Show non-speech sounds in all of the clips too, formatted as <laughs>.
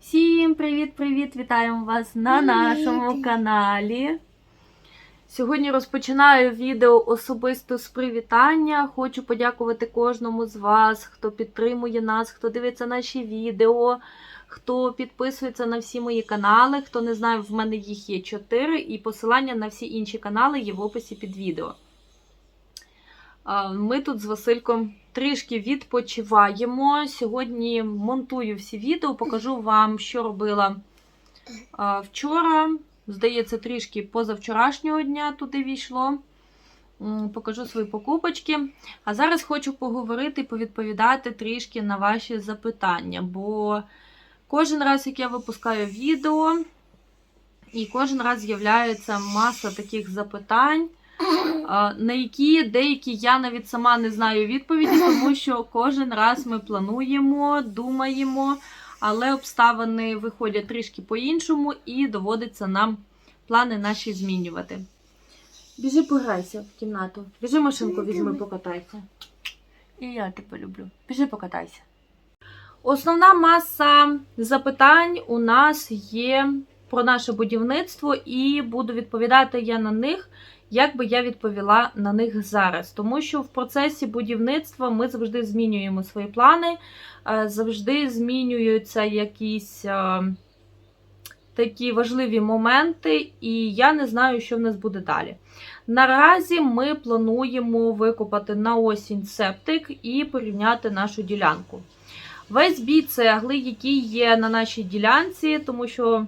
Всім привіт-привіт! Вітаємо вас на нашому каналі. Сьогодні розпочинаю відео особисто з привітання. Хочу подякувати кожному з вас, хто підтримує нас, хто дивиться наші відео, хто підписується на всі мої канали. Хто не знає, в мене їх є 4, і посилання на всі інші канали є в описі під відео. Ми тут з Васильком трішки відпочиваємо. Сьогодні монтую всі відео, покажу вам, що робила вчора. Здається, трішки позавчорашнього дня туди війшло. Покажу свої покупочки. А зараз хочу поговорити повідповідати трішки на ваші запитання. Бо кожен раз, як я випускаю відео, і кожен раз з'являється маса таких запитань на які деякі я навіть сама не знаю відповіді, тому що кожен раз ми плануємо, думаємо, але обставини виходять трішки по-іншому і доводиться нам плани наші змінювати. Біжи пограйся в кімнату. Біжи машинку візьми, покатайся. І я тебе люблю. Біжи покатайся. Основна маса запитань у нас є про наше будівництво, і буду відповідати я на них як би я відповіла на них зараз. Тому що в процесі будівництва ми завжди змінюємо свої плани, е, завжди змінюються якісь е, такі важливі моменти, і я не знаю, що в нас буде далі. Наразі ми плануємо викопати на осінь септик і порівняти нашу ділянку. Весь бій цегли, який є на нашій ділянці, тому що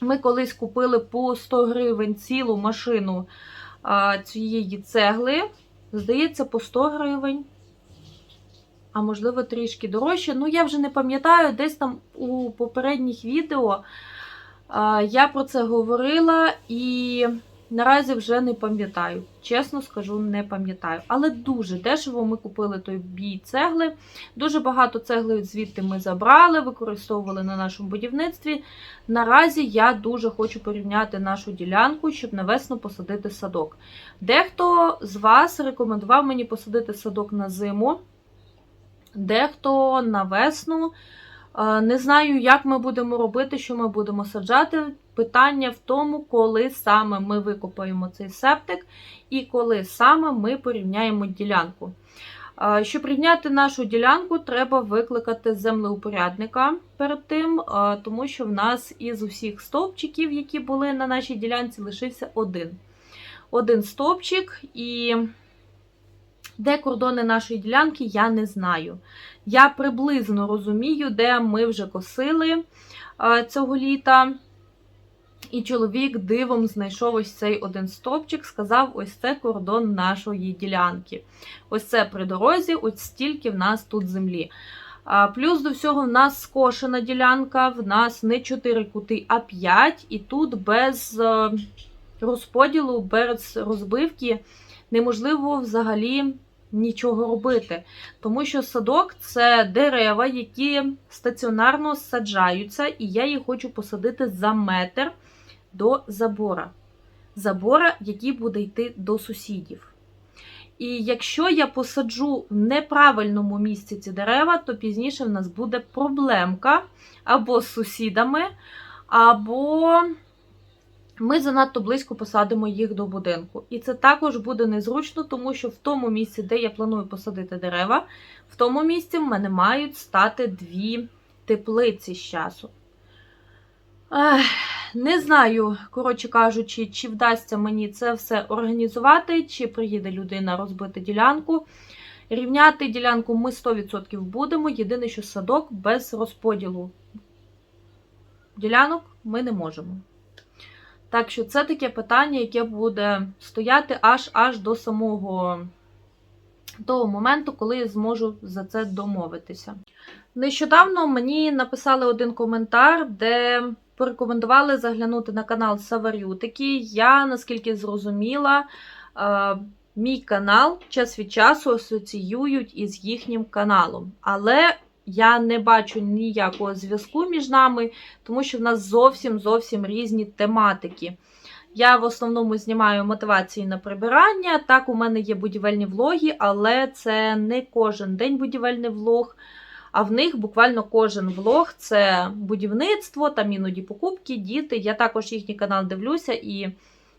ми колись купили по 100 гривень цілу машину а, цієї цегли. Здається, по 100 гривень. А можливо, трішки дорожче. Ну, я вже не пам'ятаю, десь там у попередніх відео а, я про це говорила і наразі вже не пам'ятаю. Чесно скажу, не пам'ятаю. Але дуже дешево ми купили той бій цегли. Дуже багато цегли звідти ми забрали, використовували на нашому будівництві. Наразі я дуже хочу порівняти нашу ділянку, щоб на весну посадити садок. Дехто з вас рекомендував мені посадити садок на зиму, дехто на весну. Е, Не знаю, як ми будемо робити, що ми будемо саджати. Питання в тому, коли саме ми викопаємо цей септик і коли саме ми порівняємо ділянку. Щоб рівняти нашу ділянку, треба викликати землеупорядника перед тим, тому що в нас із усіх стовпчиків, які були на нашій ділянці, лишився один. Один стовпчик, і де кордони нашої ділянки, я не знаю. Я приблизно розумію, де ми вже косили цього літа. І чоловік дивом знайшов ось цей один стовпчик, сказав: ось це кордон нашої ділянки. Ось це при дорозі, ось стільки в нас тут землі. Плюс до всього, в нас скошена ділянка, в нас не 4 кути, а 5. І тут без е, розподілу, без розбивки неможливо взагалі нічого робити. Тому що садок це дерева, які стаціонарно саджаються, і я їх хочу посадити за метр до забора. Забора, який буде йти до сусідів. І якщо я посаджу в неправильному місці ці дерева, то пізніше в нас буде проблемка або з сусідами, або ми занадто близько посадимо їх до будинку. І це також буде незручно, тому що в тому місці, де я планую посадити дерева, в тому місці в мене мають стати дві теплиці з часу. Ех, не знаю, коротше кажучи, чи вдасться мені це все організувати, чи приїде людина розбити ділянку. Рівняти ділянку ми 100% будемо. Єдине, що садок без розподілу ділянок ми не можемо. Так що це таке питання, яке буде стояти аж аж до самого того моменту, коли я зможу за це домовитися. Нещодавно мені написали один коментар, де порекомендували заглянути на канал Саварютики. Я, наскільки зрозуміла, е, мій канал час від часу асоціюють із їхнім каналом. Але я не бачу ніякого зв'язку між нами, тому що в нас зовсім зовсім різні тематики. Я в основному знімаю мотивації на прибирання. Так, у мене є будівельні влоги, але це не кожен день будівельний влог. А в них буквально кожен влог це будівництво, там іноді покупки, діти. Я також їхній канал дивлюся, і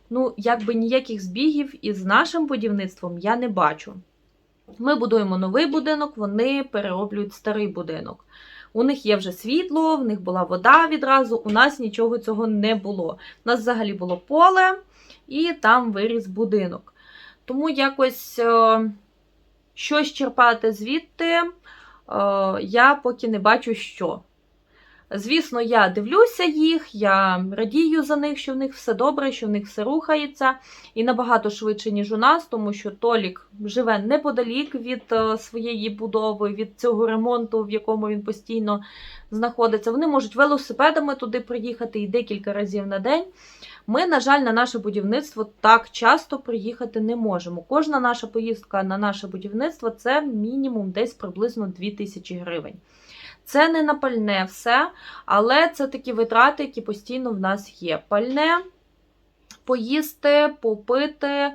ну, якби ніяких збігів із нашим будівництвом я не бачу. Ми будуємо новий будинок, вони перероблюють старий будинок. У них є вже світло, в них була вода відразу. У нас нічого цього не було. У нас взагалі було поле, і там виріс будинок. Тому якось е, щось черпати звідти, я поки не бачу що. Звісно, я дивлюся їх, я радію за них, що в них все добре, що в них все рухається. І набагато швидше, ніж у нас, тому що Толік живе неподалік від е, своєї будови, від цього ремонту, в якому він постійно знаходиться. Вони можуть велосипедами туди приїхати і декілька разів на день. Ми, на жаль, на наше будівництво так часто приїхати не можемо. Кожна наша поїздка на наше будівництво це мінімум десь приблизно 2000 гривень. Це не на пальне все, але це такі витрати, які постійно в нас є. Пальне, поїсти, попити. Е,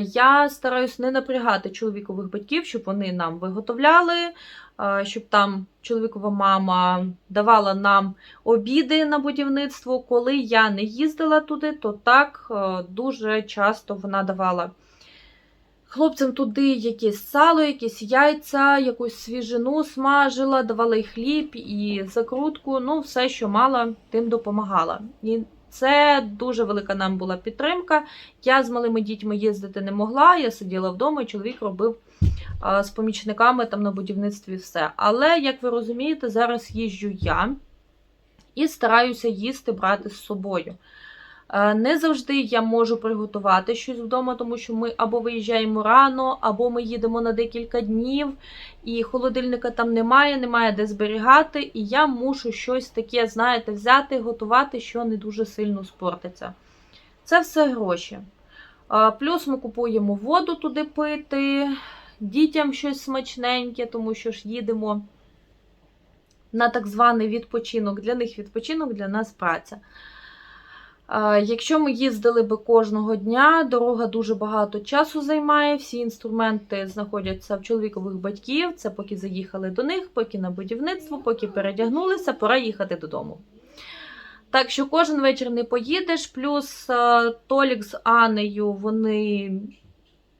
Я стараюсь не напрягати чоловікових батьків, щоб вони нам виготовляли, е, щоб там чоловікова мама давала нам обіди на будівництво. Коли я не їздила туди, то так е, дуже часто вона давала. Хлопцям туди якесь сало, якісь яйця, якусь свіжину смажила, давала і хліб, і закрутку. Ну, все, що мала, тим допомагала. І це дуже велика нам була підтримка. Я з малими дітьми їздити не могла. Я сиділа вдома, і чоловік робив з помічниками там на будівництві все. Але, як ви розумієте, зараз їжджу я і стараюся їсти брати з собою. Е, Не завжди я можу приготувати щось вдома, тому що ми або виїжджаємо рано, або ми їдемо на декілька днів, і холодильника там немає, немає де зберігати, і я мушу щось таке, знаєте, взяти, готувати, що не дуже сильно спортиться. Це все гроші. Е, Плюс ми купуємо воду туди пити, дітям щось смачненьке, тому що ж їдемо на так званий відпочинок. Для них відпочинок, для нас праця. Е, Якщо ми їздили би кожного дня, дорога дуже багато часу займає. Всі інструменти знаходяться в чоловікових батьків. Це поки заїхали до них, поки на будівництво, поки передягнулися, пора їхати додому. Так що кожен вечір не поїдеш. Плюс е, Толік з Анею вони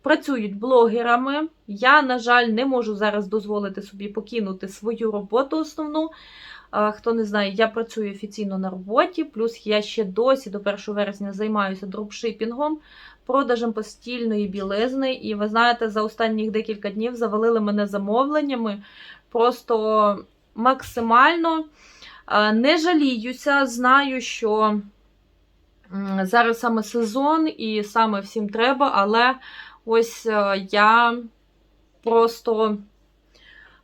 працюють блогерами. Я, на жаль, не можу зараз дозволити собі покинути свою роботу основну. Хто не знає, я працюю офіційно на роботі, плюс я ще досі до 1 вересня займаюся дропшипінгом, продажем постільної білизни. І ви знаєте, за останніх декілька днів завалили мене замовленнями просто максимально. Не жаліюся, знаю, що зараз саме сезон і саме всім треба, але ось е, я просто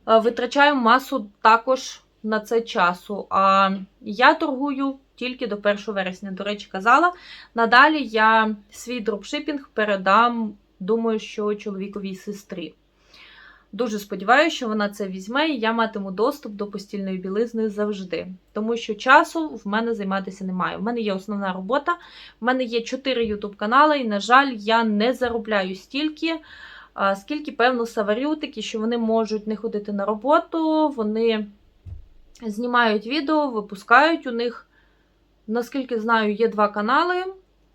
е, витрачаю масу також на це часу. А я торгую тільки до 1 вересня. До речі, казала. Надалі я свій дропшипінг передам, думаю, що чоловіковій сестрі. Дуже сподіваюся, що вона це візьме, і я матиму доступ до постільної білизни завжди. Тому що часу в мене займатися немає. У мене є основна робота, в мене є 4 YouTube канали, і, на жаль, я не заробляю стільки, скільки, певно, саварю такі, що вони можуть не ходити на роботу, вони знімають відео, випускають. У них, наскільки знаю, є два канали: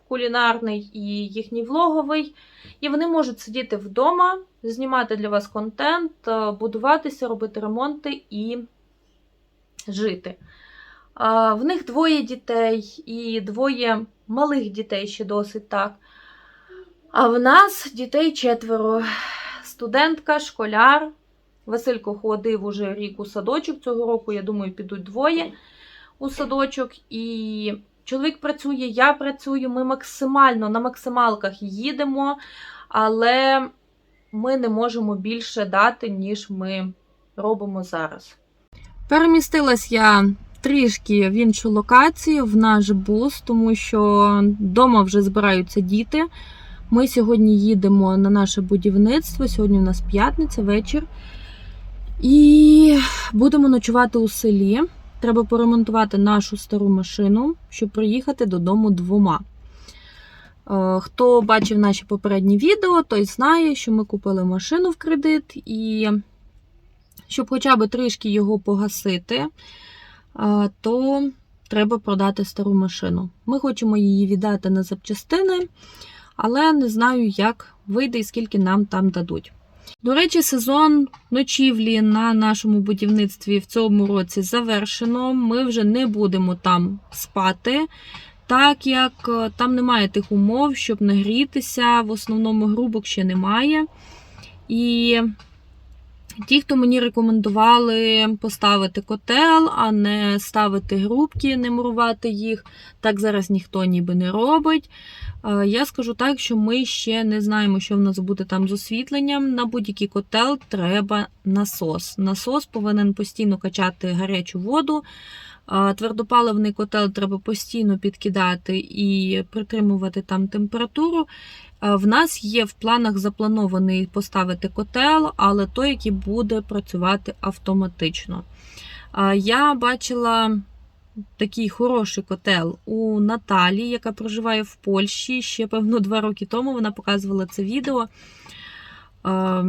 кулінарний і їхній влоговий. І вони можуть сидіти вдома, знімати для вас контент, е, будуватися, робити ремонти і жити. В них двоє дітей і двоє малих дітей ще досить так. А в нас дітей четверо. Студентка, школяр. Василько ходив уже рік у садочок. Цього року, я думаю, підуть двоє у садочок. І чоловік працює, я працюю. Ми максимально на максималках їдемо, але ми не можемо більше дати, ніж ми робимо зараз. Перемістилась я трішки в іншу локацію, в наш бус, тому що вдома вже збираються діти. Ми сьогодні їдемо на наше будівництво. Сьогодні у нас п'ятниця, вечір. І будемо ночувати у селі. Треба поремонтувати нашу стару машину, щоб приїхати додому двома. Е, Хто бачив наші попередні відео, той знає, що ми купили машину в кредит і Щоб хоча б трішки його погасити, то треба продати стару машину. Ми хочемо її віддати на запчастини, але не знаю, як вийде і скільки нам там дадуть. До речі, сезон ночівлі на нашому будівництві в цьому році завершено. Ми вже не будемо там спати, так як е, там немає тих умов, щоб нагрітися. В основному грубок ще немає. І ті, хто мені рекомендували поставити котел, а не ставити грубки, не мурувати їх, так зараз ніхто ніби не робить. Е, Я скажу так, що ми ще не знаємо, що в нас буде там з освітленням. На будь-який котел треба насос. Насос повинен постійно качати гарячу воду. Е, Твердопаливний котел треба постійно підкидати і притримувати там температуру. Е, В нас є в планах запланований поставити котел, але той, який буде працювати автоматично. Е, Я бачила такий хороший котел у Наталі, яка проживає в Польщі. Ще, певно, два роки тому вона показувала це відео. Е,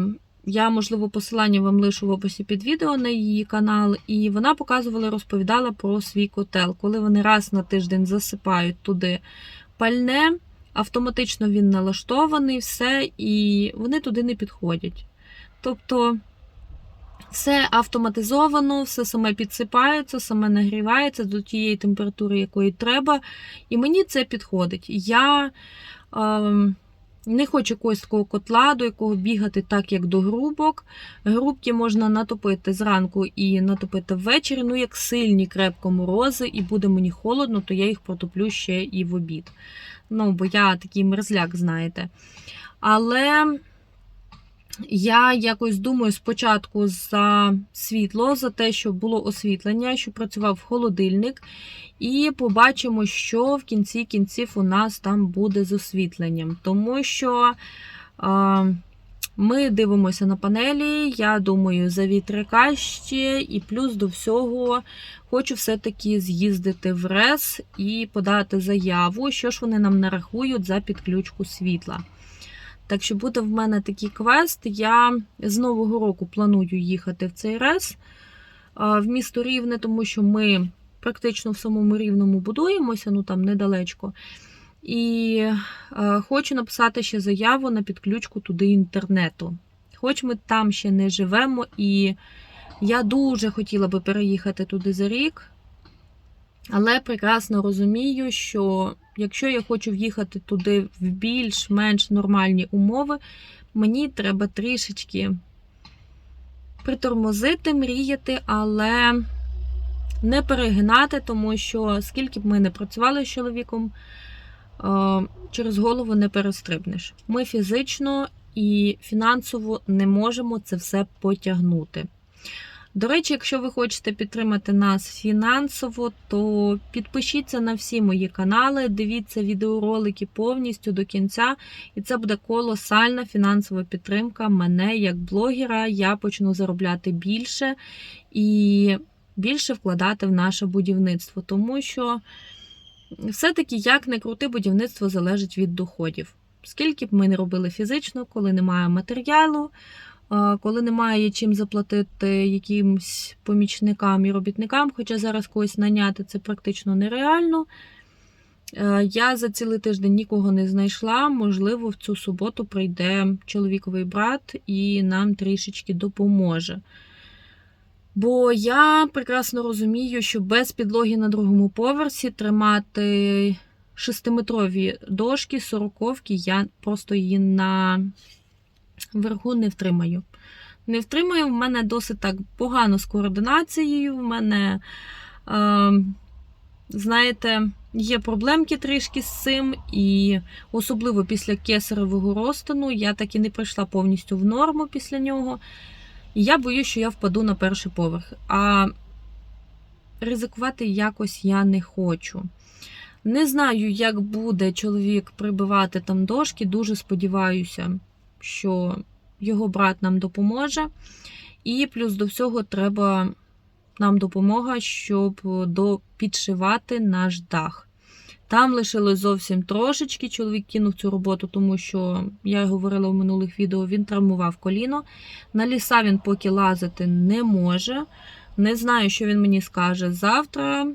Я, можливо, посилання вам лишу в описі під відео на її канал, і вона показувала, розповідала про свій котел, коли вони раз на тиждень засипають туди пальне, автоматично він налаштований, все, і вони туди не підходять. Тобто все автоматизовано, все саме підсипається, саме нагрівається до тієї температури, якої треба. І мені це підходить. Я ем, не хочу якогось такого котла, до якого бігати так, як до грубок. Грубки можна натопити зранку і натопити ввечері. Ну, як сильні крепко морози, і буде мені холодно, то я їх протоплю ще і в обід. Ну, бо я такий мерзляк, знаєте. Але я якось думаю спочатку за світло, за те, що було освітлення, що працював холодильник, і побачимо, що в кінці кінців у нас там буде з освітленням. Тому що а, ми дивимося на панелі, я думаю, за вітряка ще, і плюс до всього хочу все-таки з'їздити в РЕС і подати заяву, що ж вони нам нарахують за підключку світла. Так що буде в мене такий квест. Я з Нового року планую їхати в цей рес в місто Рівне, тому що ми практично в самому рівному будуємося, ну там недалечко. І е, хочу написати ще заяву на підключку туди інтернету. Хоч ми там ще не живемо, і я дуже хотіла би переїхати туди за рік. Але прекрасно розумію, що якщо я хочу в'їхати туди в більш-менш нормальні умови, мені треба трішечки притормозити, мріяти, але не перегинати, тому що скільки б ми не працювали з чоловіком, через голову не перестрибнеш. Ми фізично і фінансово не можемо це все потягнути. До речі, якщо ви хочете підтримати нас фінансово, то підпишіться на всі мої канали, дивіться відеоролики повністю до кінця, і це буде колосальна фінансова підтримка мене як блогера. Я почну заробляти більше і більше вкладати в наше будівництво, тому що все-таки, як не крути, будівництво залежить від доходів. Скільки б ми не робили фізично, коли немає матеріалу. Коли немає чим заплатити якимсь помічникам і робітникам, хоча зараз когось наняти це практично нереально. Е, Я за цілий тиждень нікого не знайшла. Можливо, в цю суботу прийде чоловіковий брат і нам трішечки допоможе. Бо я прекрасно розумію, що без підлоги на другому поверсі тримати шестиметрові дошки, сороковки, я просто її на верху не втримаю. Не втримаю, в мене досить так погано з координацією. В мене, е, знаєте, є проблемки трішки з цим, і особливо після кесаревого розтину я так і не прийшла повністю в норму після нього. Я боюсь, що я впаду на перший поверх. А ризикувати якось я не хочу. Не знаю, як буде чоловік прибивати там дошки, дуже сподіваюся що його брат нам допоможе. І плюс до всього треба нам допомога, щоб підшивати наш дах. Там лишилось зовсім трошечки. Чоловік кинув цю роботу, тому що я говорила в минулих відео, він травмував коліно. На ліса він поки лазити не може. Не знаю, що він мені скаже завтра.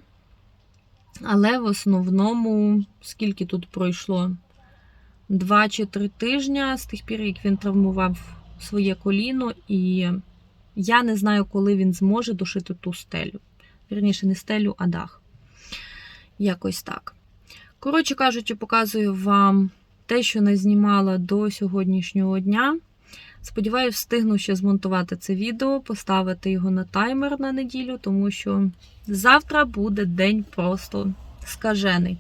Але в основному, скільки тут пройшло? Два чи три тижня з тих пір, як він травмував своє коліно, і я не знаю, коли він зможе дошити ту стелю. Вірніше, не стелю, а дах. Якось так. Коротше кажучи, показую вам те, що не знімала до сьогоднішнього дня. Сподіваюсь, встигну ще змонтувати це відео, поставити його на таймер на неділю, тому що завтра буде день просто скажений.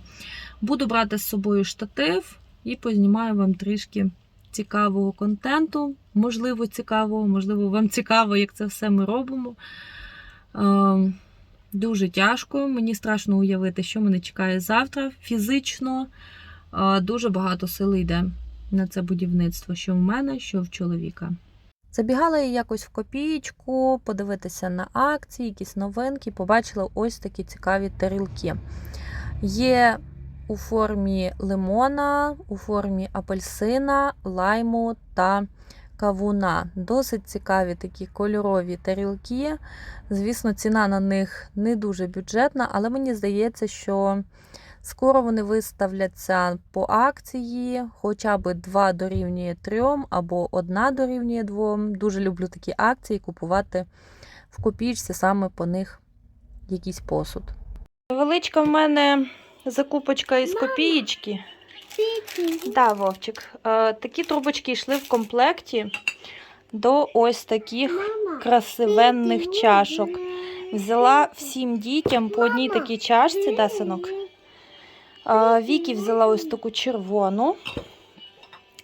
Буду брати з собою штатив і познімаю вам трішки цікавого контенту. Можливо, цікавого, можливо, вам цікаво, як це все ми робимо. Дуже тяжко. Мені страшно уявити, що мене чекає завтра. Фізично дуже багато сили йде на це будівництво, що в мене, що в чоловіка. Забігала я якось в копієчку, подивитися на акції, якісь новинки, побачила ось такі цікаві тарілки. Є у формі лимона, у формі апельсина, лайму та кавуна. Досить цікаві такі кольорові тарілки. Звісно, ціна на них не дуже бюджетна, але мені здається, що скоро вони виставляться по акції, хоча б 2 дорівнює 3 або 1 дорівнює 2. Дуже люблю такі акції купувати в копійці саме по них якийсь посуд. Величка в мене закупочка із копієчки. Да, Вовчик. Е, такі трубочки йшли в комплекті до ось таких красивенних чашок. Взяла всім дітям по одній такій чашці, да, синок? Е, Вікі взяла ось таку червону.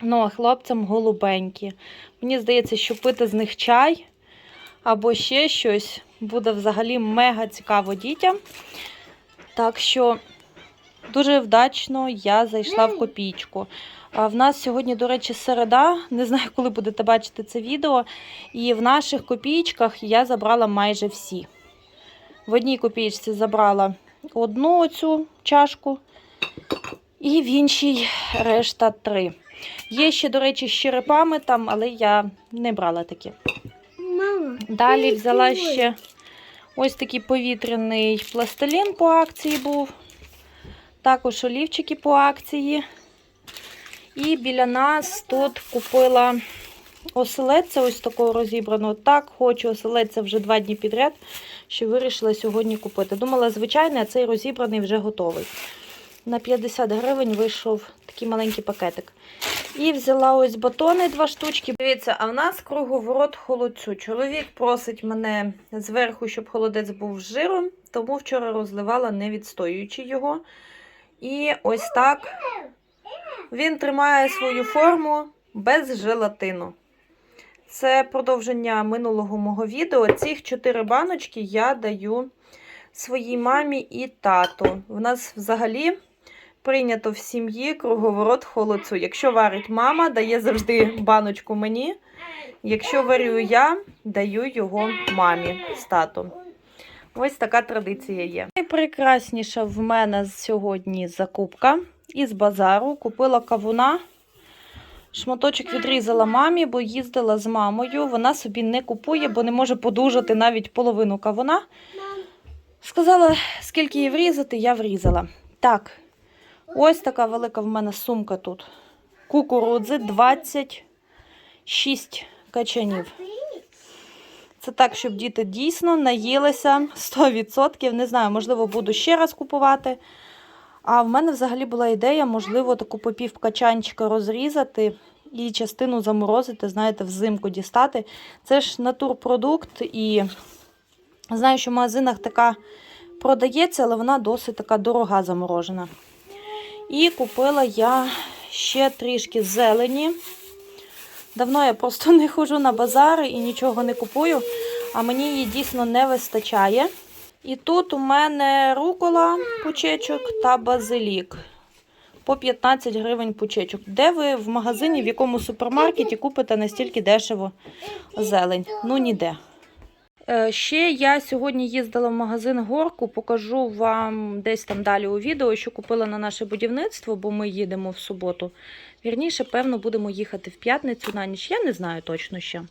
Ну, а хлопцям голубенькі. Мені здається, що пити з них чай або ще щось буде взагалі мега цікаво дітям. Так що дуже вдачно я зайшла в копійку. В нас сьогодні, до речі, середа. Не знаю, коли будете бачити це відео. І в наших копійках я забрала майже всі. В одній копійці забрала одну оцю чашку, і в іншій решта три. Є ще, до речі, з черепами там, але я не брала такі. Мама. Далі взяла ще ось такий повітряний пластилін по акції був. Також олівчики по акції. І біля нас тут купила оселедця ось такого розібраного. Так, хочу оселедця вже два дні підряд, що вирішила сьогодні купити. Думала, звичайний, а цей розібраний вже готовий. На 50 гривень вийшов такий маленький пакетик. І взяла ось батони два штучки. Дивіться, а в нас круговорот холодцю. Чоловік просить мене зверху, щоб холодець був з жиром, тому вчора розливала, не відстоюючи його. І ось так він тримає свою форму без желатину. Це продовження минулого мого відео. Цих чотири баночки я даю своїй мамі і тату. В нас взагалі прийнято в сім'ї круговорот холодцю. Якщо варить мама, дає завжди баночку мені. Якщо варю я, даю його мамі з татом. Ось така традиція є. Найпрекрасніша в мене сьогодні закупка із базару. Купила кавуна. Шматочок відрізала мамі, бо їздила з мамою. Вона собі не купує, бо не може подужати навіть половину кавуна. Сказала, скільки її врізати, я врізала. Так, ось така велика в мене сумка тут. Кукурудзи 26 качанів. Це так, щоб діти дійсно наїлися 100%. Не знаю, можливо, буду ще раз купувати. А в мене взагалі була ідея, можливо, таку по пів качанчика розрізати і частину заморозити, знаєте, взимку дістати. Це ж натурпродукт, і знаю, що в магазинах така продається, але вона досить така дорога заморожена. І купила я ще трішки зелені. Давно я просто <laughs> не ходжу на базари і нічого не купую, а мені її дійсно не вистачає. І тут у мене рукола пучечок та базилік. По 15 гривень пучечок. Де ви в магазині, в якому супермаркеті купите настільки дешево зелень? Ну ніде. Е, Ще я сьогодні їздила в магазин Горку, покажу вам десь там далі у відео, що купила на наше будівництво, бо ми їдемо в суботу. Вірніше, певно, будемо їхати в п'ятницю на ніч. Я не знаю точно ще.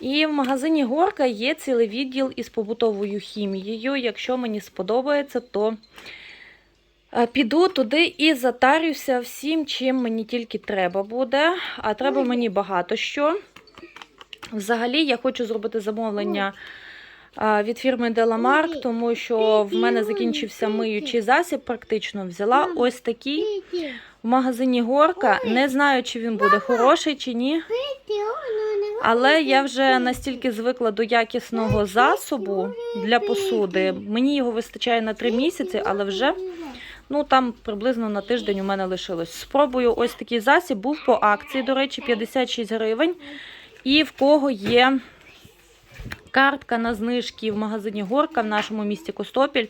І в магазині Горка є цілий відділ із побутовою хімією. Якщо мені сподобається, то е, піду туди і затарюся всім, чим мені тільки треба буде. А треба мені багато що. Взагалі, я хочу зробити замовлення від фірми Деламарк, тому що в мене закінчився миючий засіб, практично взяла ось такий в магазині Горка. Не знаю, чи він буде хороший чи ні. Але я вже настільки звикла до якісного засобу для посуди. Мені його вистачає на 3 місяці, але вже ну там приблизно на тиждень у мене лишилось. Спробую ось такий засіб. Був по акції, до речі, 56 гривень. І в кого є картка на знижки в магазині Горка в нашому місті Костопіль,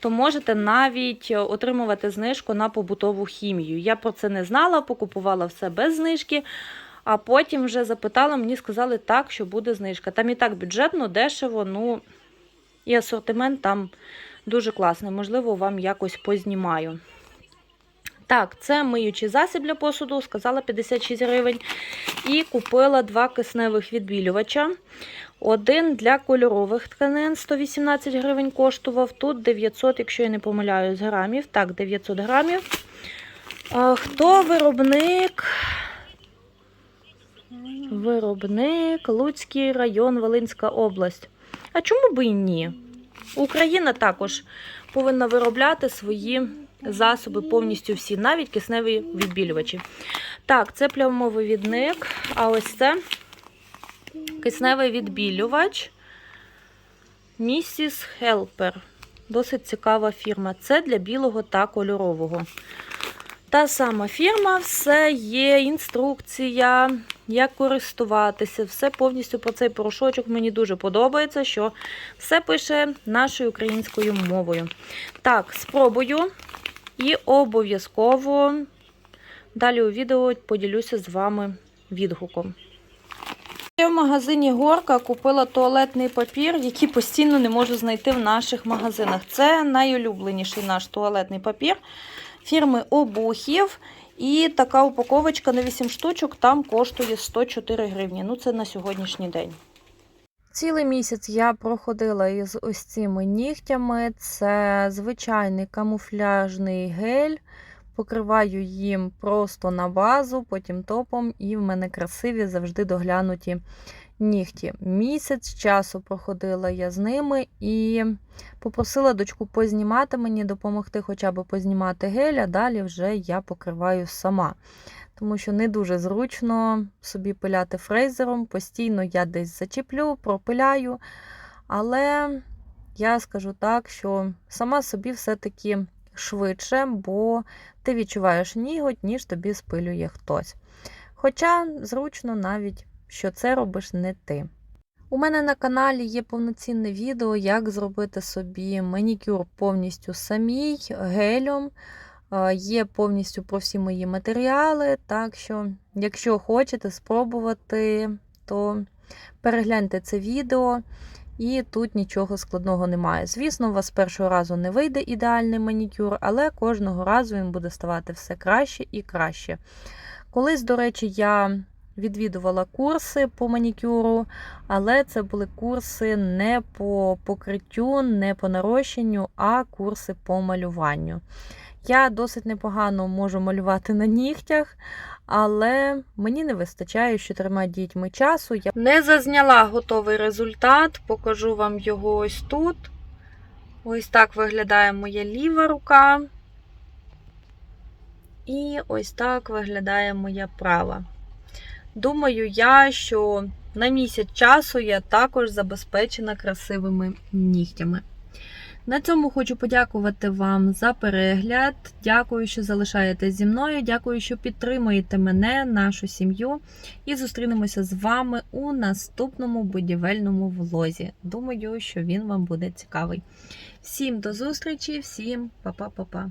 то можете навіть отримувати знижку на побутову хімію. Я про це не знала, покупувала все без знижки. А потім вже запитала, мені сказали так, що буде знижка. Там і так бюджетно, дешево, ну і асортимент там дуже класний. Можливо, вам якось познімаю. Так, це миючий засіб для посуду, сказала 56 гривень. І купила два кисневих відбілювача. Один для кольорових тканин 118 гривень коштував. Тут 900, якщо я не помиляюсь, грамів. Так, 900 грамів. Хто виробник? Виробник Луцький район, Волинська область. А чому би і ні? Україна також повинна виробляти свої засоби повністю всі, навіть кисневі відбілювачі. Так, це плямовивідник, а ось це кисневий відбілювач Mrs. Helper. Досить цікава фірма. Це для білого та кольорового. Та сама фірма, все є, інструкція, як користуватися, все повністю про цей порошочок. Мені дуже подобається, що все пише нашою українською мовою. Так, спробую і обов'язково далі у відео поділюся з вами відгуком. В магазині Горка купила туалетний папір, який постійно не можу знайти в наших магазинах. Це найулюбленіший наш туалетний папір фірми Обухів. І така упаковочка на 8 штучок там коштує 104 гривні. Ну, це на сьогоднішній день. Цілий місяць я проходила із ось цими нігтями. Це звичайний камуфляжний гель. Покриваю їм просто на базу, потім топом, і в мене красиві завжди доглянуті нігті. Місяць часу проходила я з ними і попросила дочку познімати мені, допомогти хоча б познімати гель, а далі вже я покриваю сама. Тому що не дуже зручно собі пиляти фрезером. Постійно я десь зачіплю, пропиляю. Але я скажу так, що сама собі все-таки швидше, бо ти відчуваєш ніготь, ніж тобі спилює хтось. Хоча зручно навіть що це робиш не ти. У мене на каналі є повноцінне відео, як зробити собі манікюр повністю самій, гелем. Є повністю про всі мої матеріали. Так що, якщо хочете спробувати, то перегляньте це відео. І тут нічого складного немає. Звісно, у вас першого разу не вийде ідеальний манікюр, але кожного разу він буде ставати все краще і краще. Колись, до речі, я відвідувала курси по манікюру, але це були курси не по покриттю, не по нарощенню, а курси по малюванню. Я досить непогано можу малювати на нігтях, але мені не вистачає з чотирма дітьми часу. Я не зазняла готовий результат, покажу вам його ось тут. Ось так виглядає моя ліва рука. І ось так виглядає моя права. Думаю я, що на місяць часу я також забезпечена красивими нігтями. На цьому хочу подякувати вам за перегляд. Дякую, що залишаєтесь зі мною. Дякую, що підтримуєте мене, нашу сім'ю. І зустрінемося з вами у наступному будівельному влозі. Думаю, що він вам буде цікавий. Всім до зустрічі, всім па-па-па-па.